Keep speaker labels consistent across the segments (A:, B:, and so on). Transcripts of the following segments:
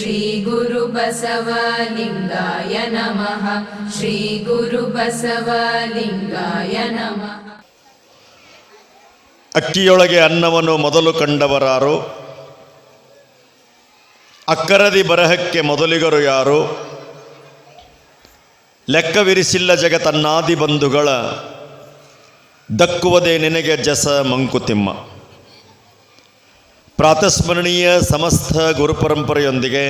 A: ಶ್ರೀ ಗುರು ಬಸವಲಿಂಗಾಯ ನಮಃ ಶ್ರೀ ಗುರು ಬಸವಲಿಂಗಾಯ ನಮಃ
B: ಅಕ್ಕಿಯೊಳಗೆ ಅನ್ನವನ್ನು ಮೊದಲು ಕಂಡವರಾರು. ಅಕ್ಕರದಿ ಬರಹಕ್ಕೆ ಮೊದಲಿಗರು ಯಾರು? ಲೆಕ್ಕವಿರಿಸಿಲ್ಲ ಜಗತ್ತನ್ನಾದಿ ಬಂಧುಗಳ. ದಕ್ಕುವುದೇ ನಿನಗೆ ಜಸ ಮಂಕುತಿಮ್ಮ. ಪ್ರಾತಸ್ಮರಣೀಯ ಸಮಸ್ತ ಗುರುಪರಂಪರೆಯೊಂದಿಗೆ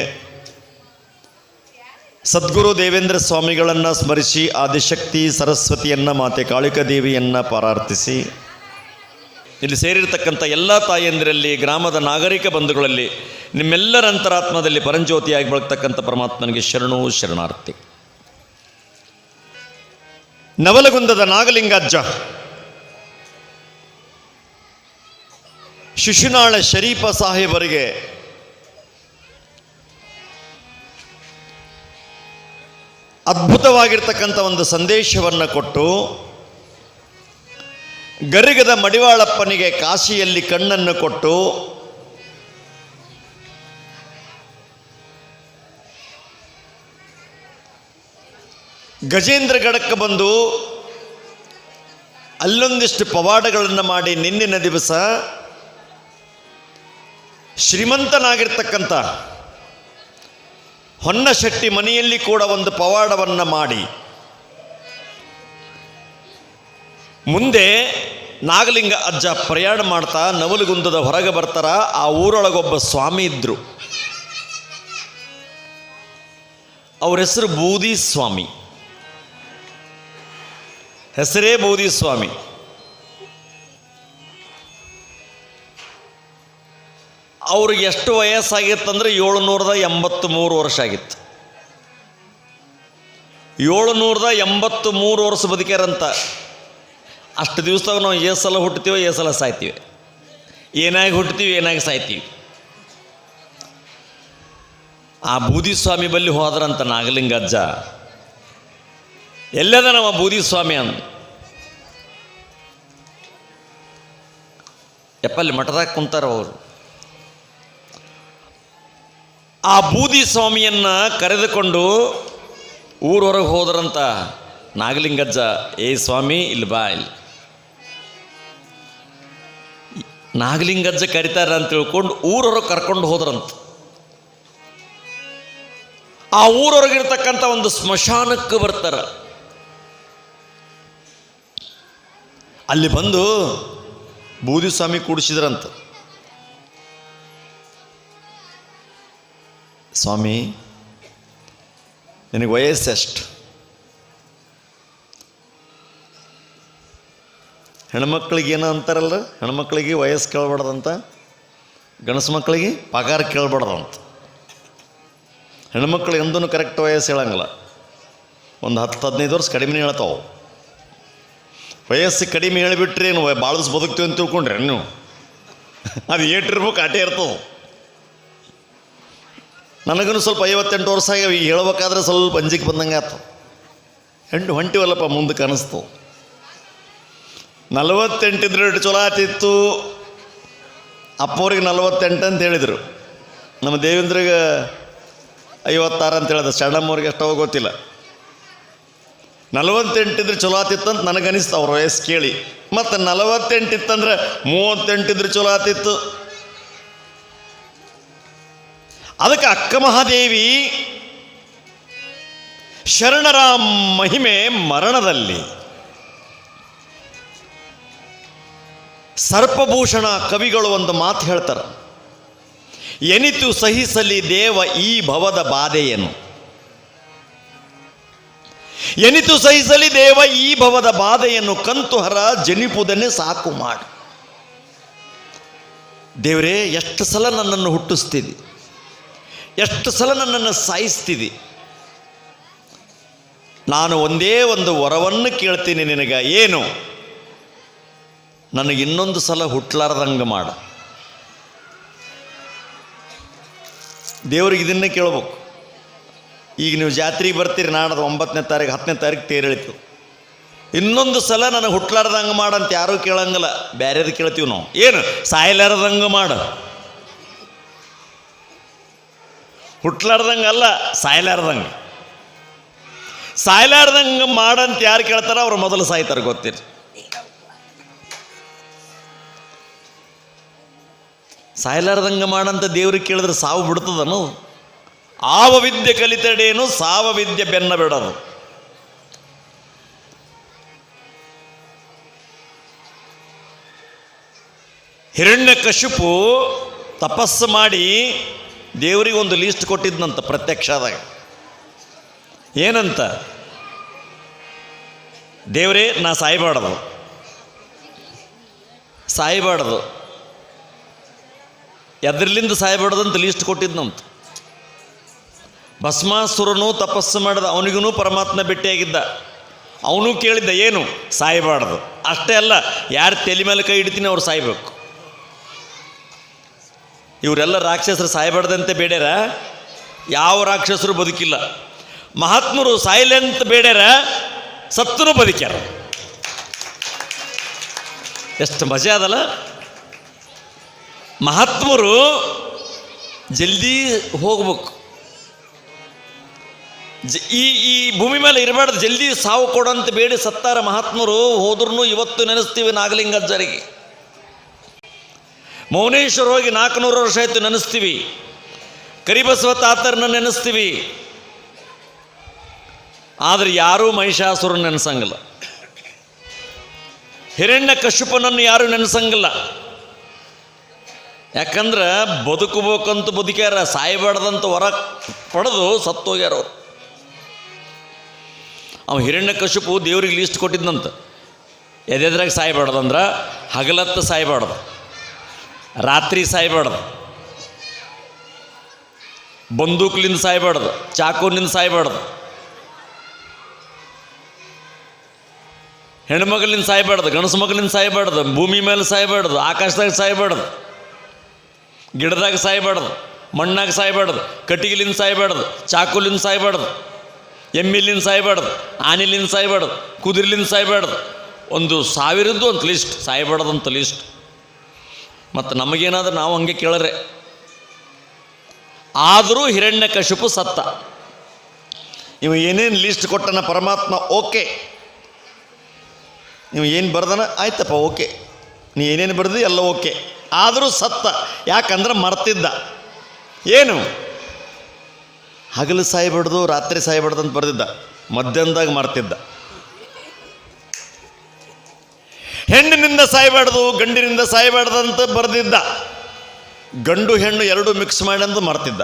B: ಸದ್ಗುರು ದೇವೇಂದ್ರ ಸ್ವಾಮಿಗಳನ್ನು ಸ್ಮರಿಸಿ ಆದಿಶಕ್ತಿ ಸರಸ್ವತಿಯನ್ನ, ಮಾತೆ ಕಾಳಿಕದೇವಿಯನ್ನು ಪಾರಾರ್ಥಿಸಿ ಇಲ್ಲಿ ಸೇರಿರ್ತಕ್ಕಂಥ ಎಲ್ಲ ತಾಯಂದಿರಲ್ಲಿ, ಗ್ರಾಮದ ನಾಗರಿಕ ಬಂಧುಗಳಲ್ಲಿ, ನಿಮ್ಮೆಲ್ಲರ ಅಂತರಾತ್ಮದಲ್ಲಿ ಪರಂಜ್ಯೋತಿಯಾಗಿ ಬಳಕ್ತಕ್ಕಂಥ ಪರಮಾತ್ಮನಿಗೆ ಶರಣು ಶರಣಾರ್ಥಿ. ನವಲಗುಂದದ ನಾಗಲಿಂಗಜ್ಜ. ಶಿಶುನಾಳ ಶರೀಫ ಸಾಹೇಬರಿಗೆ. ಅದ್ಭುತವಾಗಿರ್ತಕ್ಕಂಥ ಒಂದು ಸಂದೇಶವನ್ನು ಕೊಟ್ಟು, ಗರಿಗದ ಮಡಿವಾಳಪ್ಪನಿಗೆ ಕಾಶಿಯಲ್ಲಿ ಕಣ್ಣನ್ನು ಕೊಟ್ಟು ಗಜೇಂದ್ರಗಡಕ್ಕೆ ಬಂದು ಅಲ್ಲೊಂದಿಷ್ಟು ಪವಾಡಗಳನ್ನು ಮಾಡಿ ನಿನ್ನಿನ ದಿವಸ ಶ್ರೀಮಂತನಾಗಿರ್ತಕ್ಕಂಥ ಹೊನ್ನಶೆಟ್ಟಿ ಮನೆಯಲ್ಲಿ ಕೂಡ ಒಂದು ಪವಾಡವನ್ನು ಮಾಡಿ. ಮುಂದೆ ನಾಗಲಿಂಗ ಅಜ್ಜ ಪ್ರಯಾಣ ಮಾಡ್ತಾ ನವಲಗುಂದದ ಹೊರಗೆ ಬರ್ತಾರ. ಆ ಊರೊಳಗೊಬ್ಬ ಸ್ವಾಮಿ ಇದ್ದರು ಅವ್ರ ಹೆಸರು ಬೂದಿ ಸ್ವಾಮಿ. ಹೆಸರೇ ಬೂದಿ ಸ್ವಾಮಿ. ಅವ್ರಿಗೆ ಎಷ್ಟು ವಯಸ್ಸಾಗಿತ್ತಂದ್ರೆ ಏಳುನೂರದ ಎಂಬತ್ತು ಮೂರು ವರ್ಷ ಆಗಿತ್ತು. ಏಳುನೂರದ ಎಂಬತ್ತು ಮೂರು ವರ್ಷ ಬದುಕ್ಯಾರಂತ. ಅಷ್ಟು ದಿವಸದಾಗ ನಾವು ಏ ಸಲ ಹುಟ್ಟುತ್ತೀವೋ, ಏ ಸಲ ಸಾಯ್ತೀವಿ. ಏನಾಗಿ ಹುಟ್ಟುತ್ತೀವಿ, ಏನಾಗಿ ಸಾಯ್ತೀವಿ. ಆ ಬೂದಿ ಸ್ವಾಮಿ ಬಲ್ಲಿ ಹೋದ್ರಂತ ನಾಗಲಿಂಗ ಅಜ್ಜ ಎಲ್ಲದ ನಮ್ಮ ಬೂದಿ ಸ್ವಾಮಿ ಅಂದ ಎಪ್ಪಲ್ಲಿ ಮಠದಾಗ ಕುಂತಾರ ಅವರು. ಆ ಬೂದಿ ಸ್ವಾಮಿಯನ್ನ ಕರೆದುಕೊಂಡು ಊರೊರಗೆ ಹೋದ್ರಂತ ನಾಗಲಿಂಗಜ್ಜ, ಏ ಸ್ವಾಮಿ, ಇಲ್ಲಿ ಬಾ ಇಲ್ಲಿ. ನಾಗಲಿಂಗಜ್ಜ ಕರಿತಾರ ಅಂತ ತಿಳ್ಕೊಂಡು ಊರೊರಗೆ ಕರ್ಕೊಂಡು ಹೋದ್ರಂತ. ಆ ಊರೊರಗಿರ್ತಕ್ಕಂಥ ಒಂದು ಸ್ಮಶಾನಕ್ಕೆ ಬರ್ತಾರ. ಅಲ್ಲಿ ಬಂದು ಬೂದಿ ಸ್ವಾಮಿ ಕೂಡಿಸಿದ್ರಂತ. ಸ್ವಾಮಿ, ನಿನಗೆ ವಯಸ್ಸೆಷ್ಟು? ಹೆಣ್ಮಕ್ಳಿಗೆ ಏನೋ ಅಂತಾರಲ್ಲ, ಹೆಣ್ಮಕ್ಳಿಗೆ ವಯಸ್ಸು ಕೇಳ್ಬಾರ್ದಂತ ಗಣಸು ಮಕ್ಕಳಿಗೆ ಪಗಾರ ಕೇಳ್ಬಾರ್ದಂತ. ಹೆಣ್ಮಕ್ಳು ಎಂದೂ ಕರೆಕ್ಟ್ ವಯಸ್ಸು ಹೇಳಂಗಿಲ್ಲ. ಒಂದು ಹತ್ತು, ಹದಿನೈದು ವರ್ಷ ಕಡಿಮೆ ಹೇಳ್ತಾವೆ. ವಯಸ್ಸು ಕಡಿಮೆ ಹೇಳಿಬಿಟ್ರೆ ಏನು ಭಾಳ ದಿವಸ ಬದುಕ್ತೀವಿ ಅಂತ ತಿಳ್ಕೊಂಡ್ರೆ ನೀವು ಅದು ಏಟಿರ್ಬೇಕು ಆಟೇ ಇರ್ತದೆ. ನನಗೂ ಸ್ವಲ್ಪ ಐವತ್ತೆಂಟು ವರ್ಷ ಆಗ್ಯಾವ ಈಗ ಹೇಳ್ಬೇಕಾದ್ರೆ ಸ್ವಲ್ಪ ಅಂಜಿಕೆ ಬಂದಂಗೆ ಆತು. ಹೆಂಡು ಹೊಂಟಿವಲ್ಲಪ್ಪ ಮುಂದೆ ಕನಸ್ತು. ನಲವತ್ತೆಂಟಿದ್ರೆ ಇಟ್ಟು ಚಲೋ ಆತಿತ್ತು. ಅಪ್ಪವ್ರಿಗೆ ನಲವತ್ತೆಂಟು ಅಂತ ಹೇಳಿದರು. ನಮ್ಮ ದೇವೇಂದ್ರಿಗೆ ಐವತ್ತಾರು ಅಂತ ಹೇಳಿದ ಸಣ್ಣಮ್ಮವ್ರಿಗೆ ಎಷ್ಟೋ ಗೊತ್ತಿಲ್ಲ. ನಲವತ್ತೆಂಟಿದ್ರೆ ಚಲೋ ಆತಿತ್ತು ಅಂತ ನನಗನಿಸ್ತು. ಅವ್ರ ವಯಸ್ಸು ಕೇಳಿ. ಮತ್ತು ನಲವತ್ತೆಂಟಿತ್ತಂದ್ರೆ ಮೂವತ್ತೆಂಟಿದ್ರೆ ಚಲೋ ಆತಿತ್ತು. ಅದಕ್ಕೆ ಅಕ್ಕ ಮಹಾದೇವಿ ಶರಣರ ಮಹಿಮೆ ಮರಣದಲ್ಲಿ ಸರ್ಪಭೂಷಣ ಕವಿಗಳು ಒಂದು ಮಾತು ಹೇಳ್ತಾರೆ. ಎನಿತು ಸಹಿಸಲಿ ದೇವ ಈ ಭವದ ಬಾಧೆಯನ್ನು. ಎನಿತು ಸಹಿಸಲಿ ದೇವ ಈ ಭವದ ಬಾಧೆಯನ್ನು ಕಂತುಹರ ಜನಿಪುದನ್ನೇ ಸಾಕು ಮಾಡು. ದೇವರೇ, ಎಷ್ಟು ಸಲ ನನ್ನನ್ನು ಹುಟ್ಟಿಸ್ತಿದ್ದಿ ಎಷ್ಟು ಸಲ ನನ್ನನ್ನು ಸಾಯಿಸ್ತಿದ್ದಿ ನಾನು ಒಂದೇ ಒಂದು ವರವನ್ನು ಕೇಳ್ತೀನಿ ನಿನಗೆ. ಏನು? ನನಗೆ ಇನ್ನೊಂದು ಸಲ ಹುಟ್ಲಾರ್ದಂಗೆ ಮಾಡು. ದೇವ್ರಿಗೆ ಇದನ್ನೇ ಕೇಳ್ಬೇಕು. ಈಗ ನೀವು ಜಾತ್ರೆಗೆ ಬರ್ತೀರಿ ನಾಡದ ಒಂಬತ್ತನೇ ತಾರೀಕು, ಹತ್ತನೇ ತಾರೀಕು ತೇರಿಳಿತು ಇನ್ನೊಂದು ಸಲ ನನಗೆ ಹುಟ್ಲಾರ್ದಂಗೆ ಮಾಡಂತ ಯಾರೂ ಕೇಳಂಗಿಲ್ಲ. ಬೇರೆದು ಕೇಳ್ತೀವಿ ನಾವು. ಏನು? ಸಾಯ್ಲಾರ್ದಂಗೆ ಮಾಡು. ಹುಟ್ಲಾರ್ದಂಗೆ ಅಲ್ಲ ಸಾಯ್ಲಾರ್ದಂಗೆ. ಸಾಯ್ಲಾರ್ದಂಗೆ ಮಾಡಂತ ಯಾರು ಕೇಳ್ತಾರ ಅವ್ರು ಮೊದಲು ಸಾಯ್ತಾರೆ ಗೊತ್ತಿರಿ ಸಾಯ್ಲಾರ್ದಂಗೆ ಮಾಡಂತ ದೇವ್ರಿಗೆ ಕೇಳಿದ್ರೆ ಸಾವು ಬಿಡ್ತದನು? ಆವ ವಿದ್ಯೆ ಕಲಿತಡೇನು, ಸಾವ ವಿದ್ಯೆ ಬೆನ್ನ ಬಿಡೋದು. ಹಿರಣ್ಯ ಕಶಿಪು ತಪಸ್ಸು ಮಾಡಿ ದೇವರಿಗೆ ಒಂದು ಲೀಸ್ಟ್ ಕೊಟ್ಟಿದ್ನಂತ ಪ್ರತ್ಯಕ್ಷದಾಗ. ಏನಂತ? ದೇವರೇ, ನಾ ಸಾಯ್ಬಾರ್ದು. ಸಾಯ್ಬಾರ್ದು. ಎದ್ರಲಿಂದ ಸಾಯ್ಬಾರ್ದಂತ ಲೀಸ್ಟ್ ಕೊಟ್ಟಿದ್ನಂತ. ಭಸ್ಮಾಸುರನು ತಪಸ್ಸು ಮಾಡಿದ ಅವನಿಗೂ ಪರಮಾತ್ಮ ಭೇಟಿಯಾಗಿದ್ದ. ಅವನು ಕೇಳಿದ್ದ, ಏನು? ಸಾಯ್ಬಾರ್ದು. ಅಷ್ಟೇ ಅಲ್ಲ, ಯಾರು ತಲೆ ಮೇಲೆ ಕೈ ಇಡ್ತೀನಿ ಅವ್ರು ಸಾಯ್ಬೇಕು. ಇವರೆಲ್ಲ ರಾಕ್ಷಸರು ಸಾಯಬಾರ್ದಂತೆ ಬೇಡ್ಯಾರ? ಯಾವ ರಾಕ್ಷಸರು ಬದುಕಿಲ್ಲ. ಮಹಾತ್ಮರು ಸಾಯ್ಲೆಂತ ಬೇಡ್ಯಾರ? ಸತ್ತರು ಬದುಕ್ಯಾರ. ಎಷ್ಟು ಮಜಾ ಅದಲ್ಲ? ಮಹಾತ್ಮರು ಜಲ್ದಿ ಹೋಗ್ಬೇಕು. ಈ ಈ ಭೂಮಿ ಮೇಲೆ ಇರಬಾರ್ದು. ಜಲ್ದಿ ಸಾವು ಕೊಡಂತ ಬೇಡಿ ಸತ್ತಾರ ಮಹಾತ್ಮರು. ಹೋದ್ರೂ ಇವತ್ತು ನೆನೆಸ್ತೀವಿ ನಾಗಲಿಂಗಜ್ಜರಿಗೆ. ಮೌನೇಶ್ವರ ಹೋಗಿ ನಾಲ್ಕುನೂರು ವರ್ಷ ಆಯ್ತು ನೆನೆಸ್ತೀವಿ. ಕರಿಬಸವ ತಾತರನ್ನ ನೆನೆಸ್ತೀವಿ. ಆದರೆ ಯಾರೂ ಮಹಿಷಾಸುರ ನೆನೆಸಂಗಿಲ್ಲ. ಹಿರಣ್ಯ ಕಶ್ಯಪನನ್ನು ಯಾರೂ ನೆನೆಸಂಗಿಲ್ಲ. ಯಾಕಂದ್ರೆ ಬದುಕಬೇಕಂತ ಬದುಕ್ಯಾರ, ಸಾಯಬಾರ್ದಂತ ಹೊರ ಪಡೆದು ಸತ್ತೋಗ್ಯಾರ ಅವರು. ಅವ ಹಿರಣ್ಯ ಕಶುಪು ದೇವ್ರಿಗೆ ಲೀಸ್ಟ್ ಕೊಟ್ಟಿದ್ದಂತ ಎದೆದ್ರಾಗ ಸಾಯಬಾರ್ದಂದ್ರೆ ಹಗಲತ್ತ ಸಾಯ್ಬಾರ್ದು. ರಾತ್ರಿ ಸಾಯ್ಬಾರ್ದು. ಬಂದೂಕ್ಲಿಂದ ಸಾಯ್ಬಾರ್ದು, ಚಾಕುನಿಂದ ಸಾಯ್ಬಾರ್ದು. ಹೆಣ್ಮಗಳಿಂದ ಸಾಯ್ಬಾರ್ದು ಗಣಸು ಮಗಳಿಂದ ಸಾಯ್ಬಾರ್ದು, ಭೂಮಿ ಮೇಲೆ ಸಾಯ್ಬಾರ್ದು, ಆಕಾಶದಾಗ ಸಾಯ್ಬಾರ್ದು. ಗಿಡದಾಗ ಸಾಯ್ಬಾರ್ದು, ಮಣ್ಣಾಗ ಸಾಯ್ಬಾರ್ದು, ಕಟ್ಟಿಗೆಲಿಂದ ಸಾಯ್ಬಾರ್ದು, ಚಾಕುಲಿಂದ ಸಾಯ್ಬಾರ್ದು, ಎಮ್ಮಿಲಿಂದ ಸಾಯ್ಬಾರ್ದು, ಆನೆಲಿಂದ ಸಾಯ್ಬಾರ್ದು, ಕುದುರೆಲಿಂದ ಸಾಯ್ಬಾರ್ದು. ಒಂದು ಸಾವಿರದ್ದು ಅಂತ ಲಿಸ್ಟ್ ಸಾಯ್ಬಾರ್ದಂತ ಲಿಸ್ಟ್. ಮತ್ತು ನಮಗೇನಾದರೂ ನಾವು ಹಂಗೆ ಕೇಳರೆ. ಆದರೂ ಹಿರಣ್ಯ ಕಶಿಪು ಸತ್ತ. ಇವ ಏನೇನು ಲಿಸ್ಟ್ ಕೊಟ್ಟನ ಪರಮಾತ್ಮ, ಓಕೆ. ನೀವು ಏನು ಬರ್ದನ? ಆಯ್ತಪ್ಪ, ಓಕೆ. ನೀ ಏನೇನು ಬರ್ದಿ ಎಲ್ಲ ಓಕೆ. ಆದರೂ ಸತ್ತ, ಯಾಕಂದ್ರೆ ಮರ್ತಿದ್ದ. ಏನು? ಹಗಲು ಸಾಯ್ಬಾರ್ದು, ರಾತ್ರಿ ಸಾಯ್ಬಾರ್ದು ಅಂತ ಬರೆದಿದ್ದ. ಮಧ್ಯಾಹ್ನದಾಗ ಮರ್ತಿದ್ದ. ಹೆಣ್ಣಿನಿಂದ ಸಾಯ್ಬಾರ್ದು, ಗಂಡಿನಿಂದ ಸಾಯ್ಬಾರ್ದು ಅಂತ ಬರ್ದಿದ್ದ. ಗಂಡು ಹೆಣ್ಣು ಎರಡು ಮಿಕ್ಸ್ ಮಾಡಂದು ಮರ್ತಿದ್ದ.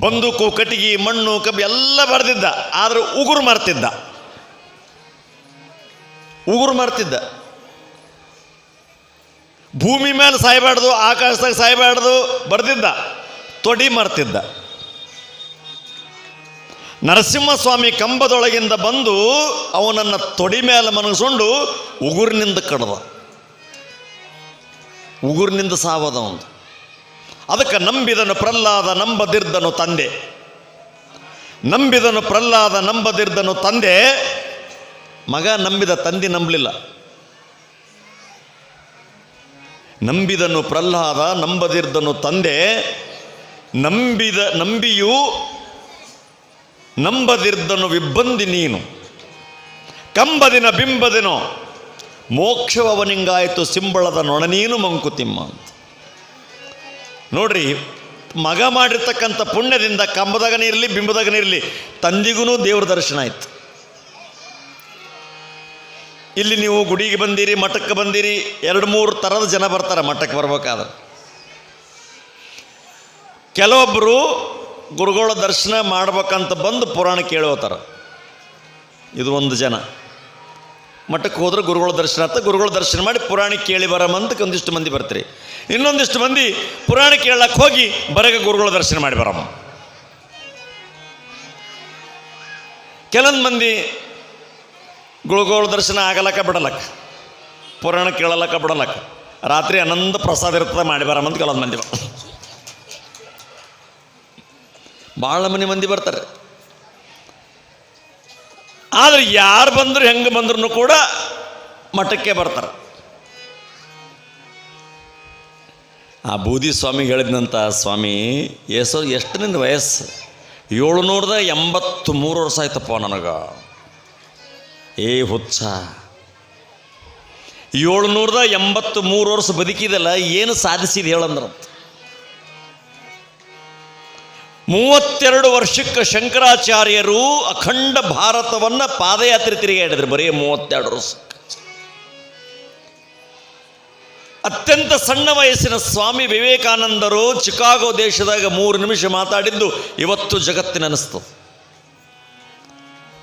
B: ಬಂದೂಕು, ಕಟ್ಟಿಗೆ, ಮಣ್ಣು, ಕಬ್ಬು ಎಲ್ಲ ಬರ್ದಿದ್ದ. ಆದ್ರೆ ಉಗುರು ಮರ್ತಿದ್ದ. ಉಗುರು ಮರ್ತಿದ್ದ. ಭೂಮಿ ಮೇಲೆ ಸಾಯ್ಬಾರ್ದು, ಆಕಾಶದಾಗ ಸಾಯ್ಬಾರ್ದು ಬರೆದಿದ್ದ. ತೊಡಿ ಮರ್ತಿದ್ದ. ನರಸಿಂಹಸ್ವಾಮಿ ಕಂಬದೊಳಗಿಂದ ಬಂದು ಅವನನ್ನು ತೊಡಿ ಮೇಲೆ ಮನಗಿಸ್ಕೊಂಡು ಉಗುರಿನಿಂದ ಕಡದ. ಉಗುರಿನಿಂದ ಸಾವದ ಒಂದು ಅದಕ್ಕೆ ನಂಬಿದನು ಪ್ರಹ್ಲಾದ, ನಂಬದಿರ್ದನು ತಂದೆ. ನಂಬಿದನು ಪ್ರಹ್ಲಾದ, ನಂಬದಿರ್ದನು ತಂದೆ. ಮಗ ನಂಬಿದ ತಂದೆ ನಂಬಲಿಲ್ಲ. ನಂಬಿದನು ಪ್ರಹ್ಲಾದ, ನಂಬದಿರ್ದನು ತಂದೆ. ನಂಬಿದ, ನಂಬಿಯೂ ನಂಬದಿರ್ದನು ವಿಬ್ಬಂದಿ ನೀನು. ಕಂಬದಿನ ಬಿಂಬದಿನೋ ಮೋಕ್ಷವನಿಂಗಾಯಿತು ಸಿಂಬಳದ ನೊಣನೀನು ಮಂಕುತಿಮ್ಮ ಅಂತ. ನೋಡ್ರಿ, ಮಗ ಮಾಡಿರ್ತಕ್ಕಂಥ ಪುಣ್ಯದಿಂದ ಕಂಬದಾಗನೇ ಇರಲಿ, ಬಿಂಬದಾಗನೇ ಇರಲಿ ತಂದಿಗೂ ದೇವ್ರ ದರ್ಶನ ಆಯಿತು. ಇಲ್ಲಿ ನೀವು ಗುಡಿಗೆ ಬಂದಿರಿ, ಮಠಕ್ಕೆ ಬಂದಿರಿ, ಎರಡು ಮೂರು ಥರದ ಜನ ಬರ್ತಾರೆ ಮಠಕ್ಕೆ ಬರ್ಬೇಕಾದ್ರೆ. ಕೆಲವೊಬ್ಬರು ಗುರುಗಳ ದರ್ಶನ ಮಾಡ್ಬೇಕಂತ ಬಂದು ಪುರಾಣ ಕೇಳೋತಾರ. ಇದು ಒಂದು ಜನ. ಮಠಕ್ಕೆ ಹೋದ್ರೆ ಗುರುಗಳ ದರ್ಶನ ಅಂತ ಗುರುಗಳ ದರ್ಶನ ಮಾಡಿ ಪುರಾಣ ಕೇಳಿ ಬರಮಂತ ಒಂದಿಷ್ಟು ಮಂದಿ ಬರ್ತೀರಿ. ಇನ್ನೊಂದಿಷ್ಟು ಮಂದಿ ಪುರಾಣ ಕೇಳಕ್ಕೆ ಹೋಗಿ ಬರಗ ಗುರುಗಳ ದರ್ಶನ ಮಾಡಿ ಬರಮ್ಮ ಕೆಲವೊಂದು ಮಂದಿ ಗುರುಗಳ ದರ್ಶನ ಆಗಲಕ್ಕ ಬಿಡಲಕ್ಕ ಪುರಾಣ ಕೇಳಲಕ್ಕ ಬಿಡಲಕ್ಕ ರಾತ್ರಿ ಆನಂದ ಪ್ರಸಾದ ಇರ್ತದೆ ಮಾಡಿ ಬರಮಂತ ಕೆಲವೊಂದು ಮಂದಿ ಬರ್- ಭಾಳ ಮನೆ ಮಂದಿ ಬರ್ತಾರೆ. ಆದರೆ ಯಾರು ಬಂದ್ರು ಹೆಂಗೆ ಬಂದ್ರೂ ಕೂಡ ಮಠಕ್ಕೆ ಬರ್ತಾರೆ. ಆ ಬೂದಿ ಸ್ವಾಮಿಗೆ ಹೇಳಿದ್ನಂತ ಸ್ವಾಮಿ ಎಸೋ ಎಷ್ಟು ವಯಸ್ಸು? ಏಳುನೂರದ ಎಂಬತ್ತು ಮೂರು ವರ್ಷ ಆಯ್ತಪ್ಪ ನನಗೆ. ಏ ಹುಚ್ಚ ಏಳುನೂರದ ಎಂಬತ್ತು ಮೂರು ವರ್ಷ ಬದುಕಿದಲ್ಲ ಏನು ಸಾಧಿಸಿದೆ ಹೇಳಂದ್ರಂತ. ಮೂವತ್ತೆರಡು ವರ್ಷಕ್ಕೆ ಶಂಕರಾಚಾರ್ಯರು ಅಖಂಡ ಭಾರತವನ್ನು ಪಾದಯಾತ್ರೆ ತಿರುಗಾಡಿದ್ರು ಬರೀ ಮೂವತ್ತೆರಡು ವರ್ಷ ಅತ್ಯಂತ ಸಣ್ಣ ವಯಸ್ಸಿನ ಸ್ವಾಮಿ ವಿವೇಕಾನಂದರು ಚಿಕಾಗೋ ದೇಶದಾಗ ಮೂರು ನಿಮಿಷ ಮಾತಾಡಿದ್ದು ಇವತ್ತು ಜಗತ್ತಿನ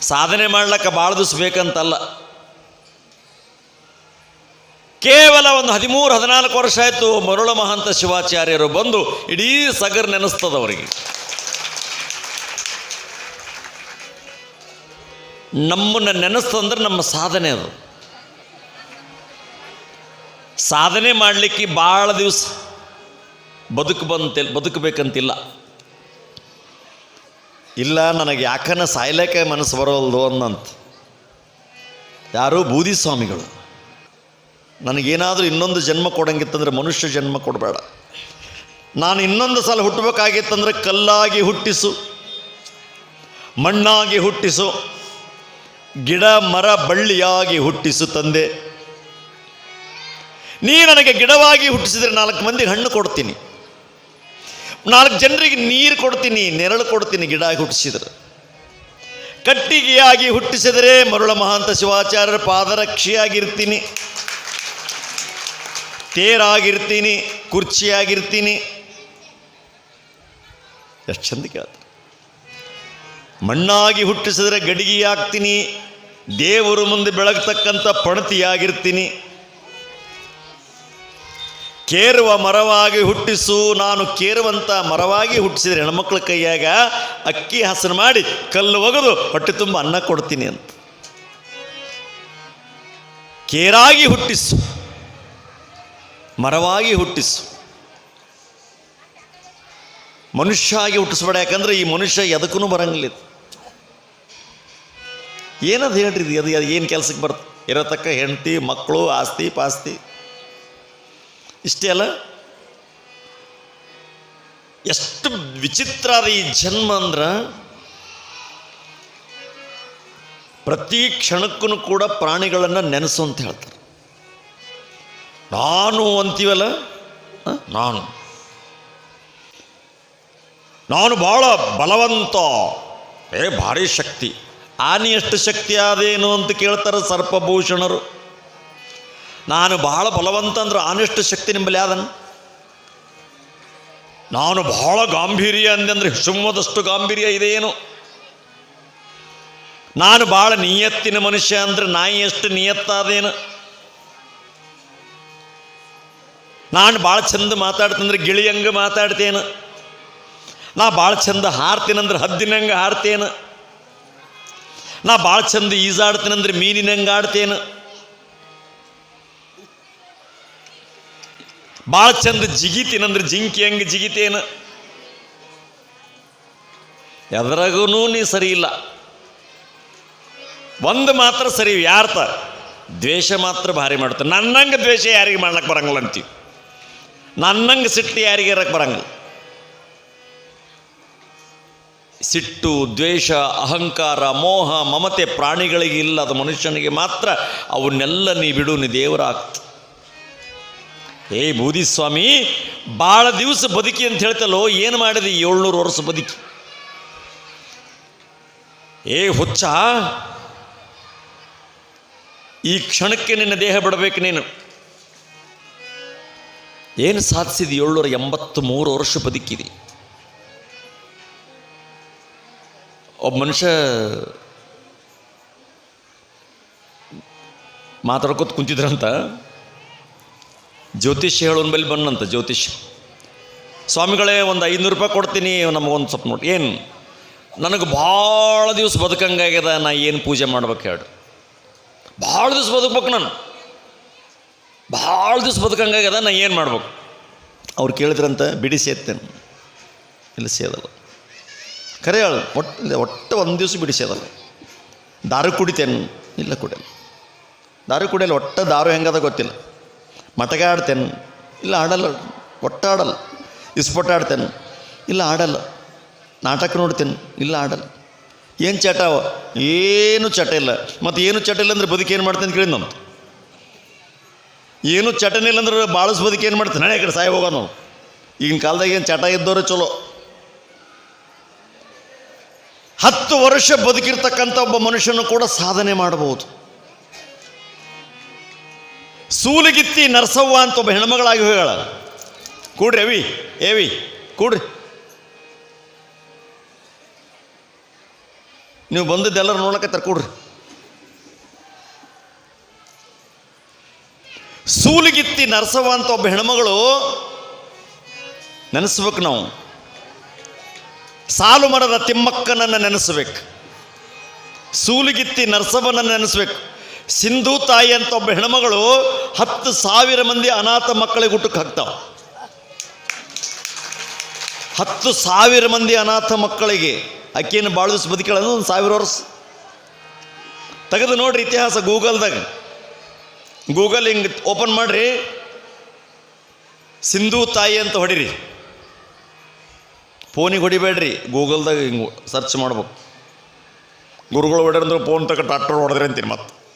B: ಸಾಧನೆ ಮಾಡ್ಲಿಕ್ಕೆ ಭಾಳ ದಿವಸ ಬೇಕಂತಲ್ಲ. ಕೇವಲ ಒಂದು ಹದಿಮೂರು, ಹದಿನಾಲ್ಕು ವರ್ಷ ಆಯಿತು ಮರುಳ ಮಹಂತ ಶಿವಾಚಾರ್ಯರು ಬಂದು ಇಡೀ ಸಗರ್ ನೆನೆಸ್ತದ ಅವರಿಗೆ. ನಮ್ಮನ್ನು ನೆನೆಸ್ತಂದ್ರೆ ನಮ್ಮ ಸಾಧನೆ ಅದು. ಸಾಧನೆ ಮಾಡಲಿಕ್ಕೆ ಭಾಳ ದಿವಸ ಬದುಕು ಬಂತ ಬದುಕಬೇಕಂತಿಲ್ಲ. ಇಲ್ಲ, ನನಗೆ ಯಾಕನ ಸಾಯ್ಲಕ್ಕೆ ಮನಸ್ಸು ಬರೋಲ್ದು ಅನ್ನಂತ. ಯಾರೋ ಬೂದಿ ಸ್ವಾಮಿಗಳು ನನಗೇನಾದರೂ ಇನ್ನೊಂದು ಜನ್ಮ ಕೊಡಂಗಿತ್ತಂದ್ರೆ ಮನುಷ್ಯ ಜನ್ಮ ಕೊಡಬೇಡ. ನಾನು ಇನ್ನೊಂದು ಸಲ ಹುಟ್ಟಬೇಕಾಗಿತ್ತಂದ್ರೆ ಕಲ್ಲಾಗಿ ಹುಟ್ಟಿಸು, ಮಣ್ಣಾಗಿ ಹುಟ್ಟಿಸು ಗಿಡ ಮರ ಬಳ್ಳಿಯಾಗಿ ಹುಟ್ಟಿಸು ತಂದೆ. ನೀ ನನಗೆ ಗಿಡವಾಗಿ ಹುಟ್ಟಿಸಿದರೆ ನಾಲ್ಕು ಮಂದಿಗೆ ಹಣ್ಣು ಕೊಡ್ತೀನಿ. ನಾಲ್ಕು ಜನರಿಗೆ ನೀರು ಕೊಡ್ತೀನಿ, ನೆರಳು ಕೊಡ್ತೀನಿ ಗಿಡ ಹುಟ್ಟಿಸಿದ್ರೆ. ಕಟ್ಟಿಗೆಯಾಗಿ ಹುಟ್ಟಿಸಿದರೆ ಮರುಳ ಮಹಾಂತ ಶಿವಾಚಾರ್ಯರ ಪಾದರಕ್ಷಿಯಾಗಿರ್ತೀನಿ. ತೇರಾಗಿರ್ತೀನಿ, ಕುರ್ಚಿಯಾಗಿರ್ತೀನಿ. ಎಷ್ಟು ಚಂದ ಕೇಳ್ತಾರೆ. ಮಣ್ಣಾಗಿ ಹುಟ್ಟಿಸಿದರೆ ಗಡಿಗೆಯಾಗ್ತೀನಿ ದೇವರು ಮುಂದೆ ಬೆಳಗ್ತಕ್ಕಂಥ ಪಣತಿಯಾಗಿರ್ತೀನಿ. ಕೇರುವ ಮರವಾಗಿ ಹುಟ್ಟಿಸು, ನಾನು ಕೇರುವಂಥ ಮರವಾಗಿ ಹುಟ್ಟಿಸಿದರೆ ಹೆಣ್ಮಕ್ಳ ಕೈಯಾಗ ಅಕ್ಕಿ ಹಸನು ಮಾಡಿ ಕಲ್ಲು ಒಗೆದು ಹೊಟ್ಟೆ ತುಂಬ ಅನ್ನ ಕೊಡ್ತೀನಿ ಅಂತ. ಕೇರಾಗಿ ಹುಟ್ಟಿಸು, ಮರವಾಗಿ ಹುಟ್ಟಿಸು. ಮನುಷ್ಯ ಆಗಿ ಹುಟ್ಟಿಸ್ಬೇಡ, ಯಾಕಂದ್ರೆ ಈ ಮನುಷ್ಯ ಎದಕ್ಕೂ ಬರಂಗಿಲ್ಲ. ಏನದು ಹೇಳ್ರಿ ಅದು ಅದು ಏನು ಕೆಲಸಕ್ಕೆ ಬರ್ತ ಇರತಕ್ಕ ಹೆಂಡತಿ ಮಕ್ಕಳು ಆಸ್ತಿ, ಪಾಸ್ತಿ? ಇಷ್ಟೇ ಅಲ್ಲ? ಎಷ್ಟು ವಿಚಿತ್ರ ರೀ ಜನ್ಮ ಅಂದ್ರೆ. ಪ್ರತಿ ಕ್ಷಣಕ್ಕೂ ಕೂಡ ಪ್ರಾಣಿಗಳನ್ನು ನೆನೆಸು ಅಂತ ಹೇಳ್ತಾರೆ. ನಾನು ಅಂತೀವಲ್ಲ? ನಾನು. ನಾನು ಭಾಳ ಬಲವಂತ, ಏ, ಭಾರಿ ಶಕ್ತಿ. ಆನೆ ಎಷ್ಟು ಶಕ್ತಿ ಆದೇನು ಅಂತ ಕೇಳ್ತಾರೆ ಸರ್ಪಭೂಷಣರು. ನಾನು ಬಹಳ ಬಲವಂತ ಅಂದ್ರೆ ಆನೆಷ್ಟು ಶಕ್ತಿ ನಿಂಬಲ್ಲಿ ಯಾದನ್ ನಾನು ಬಹಳ ಗಾಂಭೀರ್ಯ ಅಂದೆ ಅಂದ್ರೆ ಸುಮ್ಮದಷ್ಟು ಗಾಂಭೀರ್ಯ ಇದೇನು. ನಾನು ಭಾಳ ನಿಯತ್ತಿನ ಮನುಷ್ಯ ಅಂದ್ರೆ ನಾಯಿ ಎಷ್ಟು ನಿಯತ್ತಾದೇನು. ನಾನು ಭಾಳ ಚಂದ ಮಾತಾಡ್ತಂದ್ರೆ ಗಿಳಿಯಂಗೆ ಮಾತಾಡ್ತೇನೆ. ನಾ ಭಾಳ ಚಂದ ಹಾರ್ತೀನಂದ್ರೆ ಹದ್ದಿನಂಗೆ ಹಾರ್ತೇನು. ನಾ ಭಾಳ ಚಂದ ಈಜಾಡ್ತೀನಂದ್ರೆ ಮೀನಿನಂಗೆ ಆಡ್ತೇನು? ಭಾಳ ಚಂದ ಜಿಗಿತೀನಂದ್ರೆ ಜಿಂಕಿ ಹಂಗೆ ಜಿಗಿತೇನು? ಎದ್ರಾಗೂ ನೀ ಸರಿ ಇಲ್ಲ. ಒಂದು ಮಾತ್ರ ಸರಿ, ಯಾರ್ತ? ದ್ವೇಷ ಮಾತ್ರ ಭಾರಿ ಮಾಡ್ತಾರೆ ನನ್ನಂಗೆ ದ್ವೇಷ ಯಾರಿಗೆ ಮಾಡ್ಲಕ್ಕೆ ಬರಂಗಿಲ್ಲ ಅಂತೀವಿ. ನನ್ನಂಗೆ ಸಿಟ್ಟು ಯಾರಿಗೆ ಇರಕ್ಕೆ ಬರಂಗಿಲ್ಲ. ಸಿಟ್ಟು, ದ್ವೇಷ, ಅಹಂಕಾರ, ಮೋಹ, ಮಮತೆ ಪ್ರಾಣಿಗಳಿಗೆ ಇಲ್ಲ, ಅದು ಮನುಷ್ಯನಿಗೆ ಮಾತ್ರ. ಅವನ್ನೆಲ್ಲ ನೀ ಬಿಡು, ನೀ ದೇವರ ಆಗ್ತ ಏ ಬೂದಿಸ್ವಾಮಿ ಭಾಳ ದಿವಸ ಬದುಕಿ ಅಂತ ಹೇಳ್ತಲ್ಲೋ, ಏನು ಮಾಡಿದೆ ಏಳ್ನೂರು ವರ್ಷ ಬದುಕಿ? ಏ ಹುಚ್ಚ, ಈ ಕ್ಷಣಕ್ಕೆ ನಿನ್ನ ದೇಹ ಬಿಡಬೇಕು ನೀನು. ಏನು ಸಾಧಿಸಿದ ಏಳ್ನೂರ ಎಂಬತ್ತು ಮೂರು ವರ್ಷ ಬದುಕಿದಿ? ಒಬ್ಬ ಮನುಷ್ಯ ಮಾತಾಡ್ಕೊತ ಕುಂತಿದ್ರಂತ. ಜ್ಯೋತಿಷ್ಯ ಹೇಳೋನ್ ಬಳಿ ಬಂದಂತ ಜ್ಯೋತಿಷ್ ಸ್ವಾಮಿಗಳೇ, ಒಂದು ಐನೂರು ರೂಪಾಯಿ ಕೊಡ್ತೀನಿ, ನಮಗೊಂದು ಸ್ವಲ್ಪ ನೋಡಿ, ಏನು? ನನಗೆ ಭಾಳ ದಿವಸ ಬದುಕಂಗಾಗ್ಯದ ನಾ ಏನು ಪೂಜೆ ಮಾಡ್ಬೇಕು ಹೇಳಿ. ಭಾಳ ದಿವಸ ಬದುಕ್ಬೇಕು ನಾನು. ಭಾಳ ದಿವಸ ಬದುಕಂಗಾಗ್ಯದ ನಾ ಏನು ಮಾಡ್ಬೇಕು? ಅವ್ರು ಕೇಳಿದ್ರಂತ, ಬಿಡಿ ಸೇತ್ತೇನೆ ಇಲ್ಲ ಸೇದಲ್ಲ. ಖರೆ ಹೇಳು ಒಟ್ಟು ಒಟ್ಟು ಒಂದು ದಿವಸ ಬಿಡಿಸ್ಯದಲ್ಲ ದಾರು ಕುಡಿತೇನು? ಇಲ್ಲ, ಕುಡಿಯಲ್ಲ. ದಾರು ಕುಡಿಯಲ್ಲ, ಒಟ್ಟು ದಾರು ಹೆಂಗದ ಗೊತ್ತಿಲ್ಲ. ಮಟಗೆ ಆಡ್ತೇನೆ? ಇಲ್ಲ, ಆಡಲ್ಲ. ಒಟ್ಟು ಆಡಲ್ಲ. ಇಸ್ಪೊಟ್ಟು ಆಡ್ತೇನೆ? ಇಲ್ಲ, ಆಡಲ್ಲ. ನಾಟಕ ನೋಡ್ತೇನೆ? ಇಲ್ಲ, ಆಡಲ್ಲ. ಏನು ಚಟ ಏನು ಚಟ ಇಲ್ಲ. ಮತ್ತು ಏನು ಚಟ ಇಲ್ಲ ಅಂದ್ರೆ ಬದುಕೇನು ಮಾಡ್ತೇನೆ ಕೇಳಿ ನಾನು. ಏನು ಚಟನೇ ಇಲ್ಲ ಅಂದ್ರೆ ಬಾಳಸ್ ಬದುಕೇನು ಮಾಡ್ತೇನೆ? ನಾಳೆ ಕಡೆ ಸಾಯಿ ಹೋಗೋಣ ನಾವು ಈಗಿನ ಕಾಲದಾಗ ಏನು ಚಟ ಇದ್ದವ್ರೆ ಚಲೋ. ಹತ್ತು ವರ್ಷ ಬದುಕಿರ್ತಕ್ಕಂಥ ಒಬ್ಬ ಮನುಷ್ಯನು ಕೂಡ ಸಾಧನೆ ಮಾಡಬಹುದು. ಸೂಲಿಗಿತ್ತಿ ನರಸವ್ವ ಅಂತ ಒಬ್ಬ ಹೆಣ್ಮಗಳಾಗಿ ಹೇಳ ಕೂಡ್ರಿ ಅವಿ ಏವಿ ಕೂಡ್ರಿ. ನೀವು ಬಂದಿದ್ದೆಲ್ಲರೂ ನೋಡಕತ್ತಾರ ಕೂಡ್ರಿ. ಸೂಲಿಗಿತ್ತಿ ನರಸವ್ವ ಅಂತ ಒಬ್ಬ ಹೆಣ್ಮಗಳು ನೆನೆಸ್ಬೇಕು ನಾವು. ಸಾಲು ಮರದ ತಿಮ್ಮಕ್ಕನನ್ನು ನೆನೆಸಬೇಕು. ಸೂಲಿಗಿತ್ತಿ ನರಸಬನನ್ನು ನೆನೆಸಬೇಕು. ಸಿಂಧು ತಾಯಿ ಅಂತ ಒಬ್ಬ ಹೆಣ್ಮಗಳು ಹತ್ತು ಸಾವಿರ ಮಂದಿ ಅನಾಥ ಮಕ್ಕಳಿಗೆ ಊಟಕ್ಕೆ ಹಾಕ್ತಾವ ಹತ್ತು ಸಾವಿರ ಮಂದಿ ಅನಾಥ ಮಕ್ಕಳಿಗೆ ಅಕ್ಕಿಯನ್ನು ಭಾಳ ದಿವಸ ಒಂದು ಸಾವಿರ ವರ್ಷ. ತೆಗೆದು ನೋಡ್ರಿ ಇತಿಹಾಸ ಗೂಗಲ್ದಾಗ. ಗೂಗಲ್ ಹಿಂಗೆ ಓಪನ್ ಮಾಡ್ರಿ. ಸಿಂಧು ತಾಯಿ ಅಂತ ಹೊಡಿರಿ. ಫೋನಿಗೆ ಹೊಡಿಬೇಡ್ರಿ. ಗೂಗಲ್ದಾಗ ಹಿಂಗೆ ಸರ್ಚ್ ಮಾಡ್ಬೇಕು. ಗುರುಗಳು ಹೊಡ್ಯಾರಂದ್ರೆ ಫೋನ್ ತಗ ಟ್ರಾಕ್ಟರ್ ಹೊಡೆದ್ರಿ ಅಂತೀನಿ ಮತ್ತೆ.